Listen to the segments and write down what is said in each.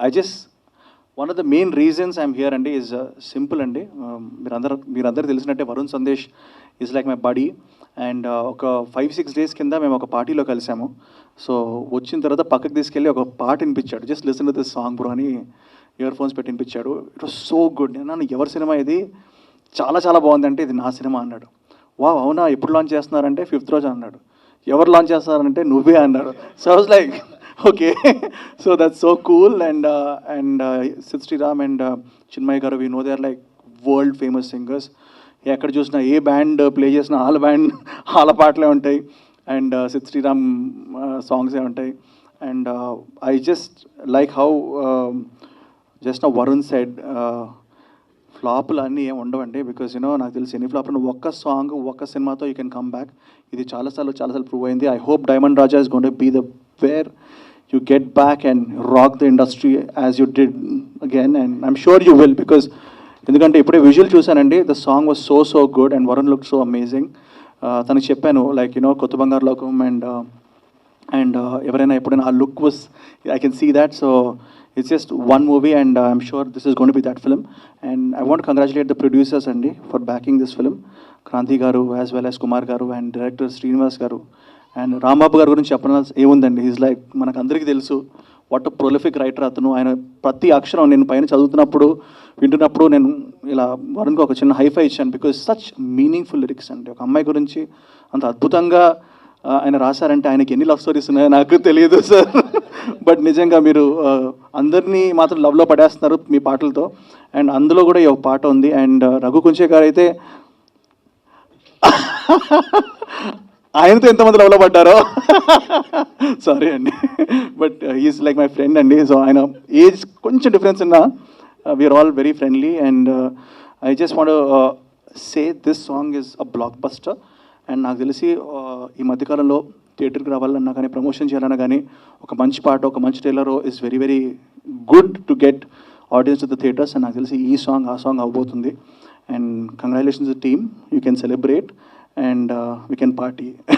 I just one of the main reasons I'm here అండి is simple uh, అండి. Um, మీరందరూ మీరందరూ తెలిసినట్టే Varun Sandesh is like my buddy and ఒక five six days కింద మేము ఒక పార్టీలో కలిసాము. సో వచ్చిన తర్వాత పక్కకు తీసుకెళ్ళి ఒక పాట వినిపించాడు. Just listen to this song bro అని ఇయర్ ఫోన్స్ పెట్టి వినిపించాడు. ఇట్ వాస్ సో గుడ్ నేను ఎవరి సినిమా ఇది? చాలా చాలా బాగుందంటే ఇది నా సినిమా అన్నాడు. వా అవునా? ఎప్పుడు లాంచ్ చేస్తున్నారంటే ఫిఫ్త్ రోజు అన్నాడు. ఎవరు లాంచ్ చేస్తున్నారంటే నువ్వే అన్నాడు. So was like okay so that's so cool and and Sid Sriram and Chinmayi గారు we know they are like world famous singers ఎక్కడ చూసినా ఏ బ్యాండ్ ప్లే చేసినా ఆల్ బ్యాండ్ ఆల పాటలే ఉంటాయి. అండ్ సిద్ శ్రీరామ్ సాంగ్సే ఉంటాయి. And I just like how just నా వరుణ్ సైడ్ ఫ్లాపులు అన్నీ ఏమి ఉండవండి. బికాస్ యూనో నాకు తెలిసి ఎన్ని ఫ్లాప్లు ఒక్క సాంగ్ ఒక్క సినిమాతో యూ కెన్ కమ్ బ్యాక్ ఇది చాలాసార్లు చాలాసార్లు ప్రూవ్ అయింది. I hope diamond Raja is gonna be the where you get back and rock the industry as you did again and i'm sure you will because ఎందుకంటే ఇప్పుడే visual చూశానండి the song was so so good and Varun look so amazing తనకి చెప్పాను like you know కొత్త బంగారు లోకం and and ఎవరైనా ఎప్పుడైనా ఆ look was I can see that so it's just one movie and I'm sure this is gonna be that film and I want congratulate the producers అండి for backing this film Kranthi గారు as well as Kumar గారు and director Srinivas గారు. And Rambabu గారి గురించి చెప్పడం ఏముందండి? Is like మనకు అందరికీ తెలుసు వాట్ ప్రొలిఫిక్ రైటర్ అతను. ఆయన ప్రతి అక్షరం నేను పైన చదువుతున్నప్పుడు వింటున్నప్పుడు నేను ఇలా వరుణ్కి ఒక చిన్న హైఫై ఇచ్చాను బికాజ్ సచ్ మీనింగ్ఫుల్ లిరిక్స్ అండి. ఒక అమ్మాయి గురించి అంత అద్భుతంగా ఆయన రాశారంటే ఆయనకి ఎన్ని లవ్ స్టోరీస్ ఉన్నాయో నాకు తెలియదు సార్ బట్ నిజంగా మీరు అందరినీ మాత్రం లవ్లో పడేస్తున్నారు మీ పాటలతో. అండ్ అందులో కూడా ఈ ఒక పాట ఉంది. అండ్ రఘు కుంచే గారు అయితే ఆయనతో ఎంతమంది లవ్లో పడ్డారో? సారీ అండి. But is like my friend అండి. సో ఆయన ఏజ్ కొంచెం డిఫరెన్స్ ఉన్నా we are all very friendly and I just want say this song is a blockbuster and నాకు తెలిసి uh, ఈ మధ్యకాలంలో థియేటర్కి రావాలన్నా కానీ ప్రమోషన్ చేయాలన్నా కానీ ఒక మంచి పాట ఒక మంచి trailer is very very good to get audience to the theatres and నాకు తెలిసి ఈ సాంగ్ ఆ సాంగ్ అవ్వబోతుంది. And congratulations team you can celebrate and uh, we can party.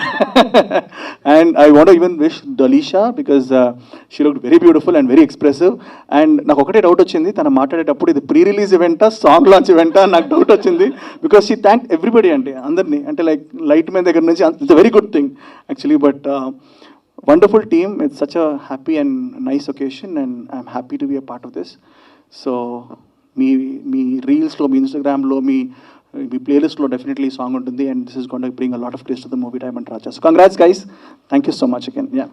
and I want to even wish Dalisha because uh, she looked very beautiful and very expressive. And నాకు ఒకటే doubt వచ్చింది తను మాట్లాడేటప్పుడు ఇది pre release ఈవెంటా song launch ఈవెంటా నాకు doubt వచ్చింది బికాస్ షీ థ్యాంక్ ఎవ్రీబడి అంటే అందరినీ అంటే లైక్ లైట్ మ్యాన్ దగ్గర నుంచి it's very good thing actually but wonderful team it's such a happy and nice occasion and I'm happy to be a part of this so మీ మీ రీల్స్లో మీ ఇన్స్టాగ్రామ్లో మీ మీ ప్లేలిస్ట్లో డెఫినెట్లీ సాంగ్ ఉంటుంది. And this is gonna bring a lot of taste to the movie time and Raja's congrats guys thank you so much again yeah